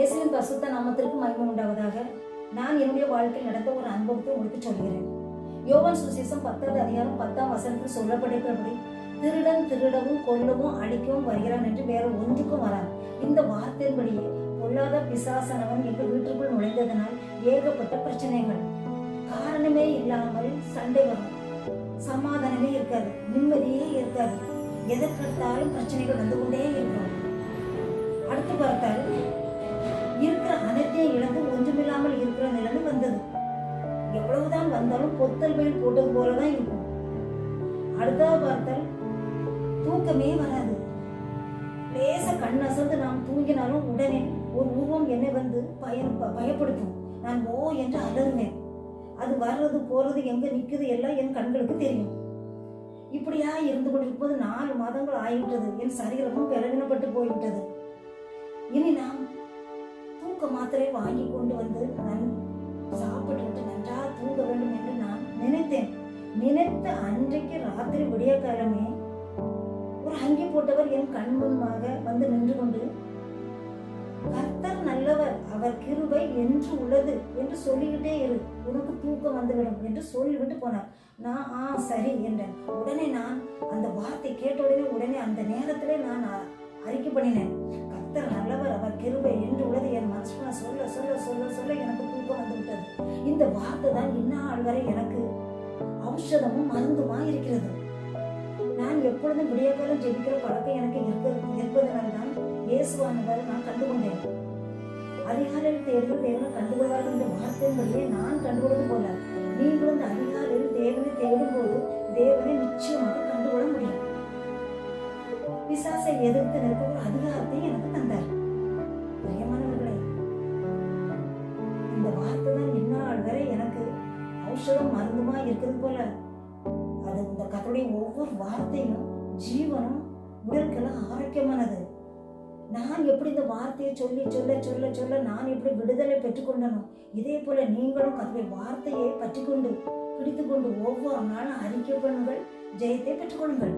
இயேசுவின் பசுத்த நாமத்திற்கு மகிமை உண்டாவதாக. நான் என்னுடைய வாழ்க்கையில் நடந்த ஒரு அனுபவத்தை உங்களுக்கு சொல்கிறேன். யோவான் சுசேஷம் பத்தாவது அதிகாரம் பத்தாம் வசனத்தில் சொல்லப்பட்டிருக்கிறபடி திருடன் திருடவும் கொல்லவும் அழிக்கவும் வருகிறான் என்று வேற ஒன்றுக்கும் வரான் இந்த வார்த்தையின்படியே பொல்லாத பிசாசனவன் எங்கள் வீட்டுக்குள் நுழைந்ததனால் ஏகப்பட்ட பிரச்சனைகள். காரணமே இல்லாமல் சண்டை வரும். சமாதானமே இருக்காது. நிம்மதியே இருக்காது. எதற்கெடுத்தாலும் பிரச்சனைகள் வந்து கொண்டே இருக்கும். எவ்வளவுதான் வந்தாலும் பொத்தல் மேல் போட்டது போலதான் இருக்கும். அடுத்ததாக பார்த்தால் தூக்கமே வராது. லேச கண் அசந்து நாம் தூங்கினாலும் உடனே ஒரு உருவம் என்னை வந்து பய ப- பயப்படுத்தும். நான் ஓ என்று அலறுவேன் அது வர்றது போறது எங்க நிக்குது எல்லாம் என் கண்களுக்கு தெரியும். இப்படியா இருந்து கொண்டிருப்பது நாலு மாதங்கள் ஆகிவிட்டது. என் சரீரமும் பலவீனப்பட்டு போய்விட்டது. இனி நாம் தூக்க மாத்திரை வாங்கி கொண்டு வந்து நான் தூங்க வேண்டும் என்று நான் நினைத்தேன். நினைத்த அன்றைக்கு ராத்திரி விடிய காலமே ஒரு அங்கி போட்டவர் என் கண் முன்பாக வந்து நின்று கொண்டு கர்த்தர் நல்லவர் அவர் கிருபை என்று உள்ளது என்று சொல்லிக்கிட்டே இரு உனக்கு தூக்கம் வந்துவிடும் என்று சொல்லிவிட்டு போனார். நான் ஆ சரி என்றேன். உடனே நான் அந்த வார்த்தை கேட்ட உடனே உடனே அந்த நேரத்திலே நான் அறிக்கை பண்ணினேன். கர்த்தர் நல்லவர் அவர் கிருபை என்று உள்ளது. என் மனசுல சொல்ல சொல்ல சொல்ல சொல்ல எனக்கு தூக்கம் வந்து விட்டது இந்த வார்த்தை தான் இந்நாள் வரை எனக்கு ஔஷதமும் மருந்துமா இருக்கிறது நான் எப்பொழுதும் விடியக்காலம் ஜெபிக்கிற பழக்கம் எனக்கு இருப்பதனால் தான் இயேசுவானவர் நான் கண்டுகொண்டேன். அதிகாலையில் தேர்வு தேவனை கண்டுகொள்வார்கள் இந்த வார்த்தையின்படியே நான் கண்டுகொள்வது போல நீங்களும் இந்த அதிகாலையில் தேவனை தேடும்போது தேவனை நிச்சயமாக கண்டுகொள்ள முடியும். பிசாசை எதிர்த்து நிற்பவர் அதிகாரத்தை எனக்கு தந்தார். ஔஷதம் மருந்துமா இருக்குது போல. அது இந்த கதையுடைய ஒவ்வொரு வார்த்தையும் ஜீவனும் உடலுக்கெல்லாம் ஆரோக்கியமானது. நான் எப்படி இந்த வார்த்தையை சொல்லி சொல்ல சொல்ல சொல்ல நான் எப்படி விடுதலை பெற்றுக்கொண்டனோ இதே போல நீங்களும் கத்தருடைய வார்த்தையை பற்றிக்கொண்டு பிடித்துக்கொண்டு ஒவ்வொரு நாளும் அறிக்கை பண்ணுங்கள் ஜெயத்தை பெற்றுக்கொள்ளுங்கள்.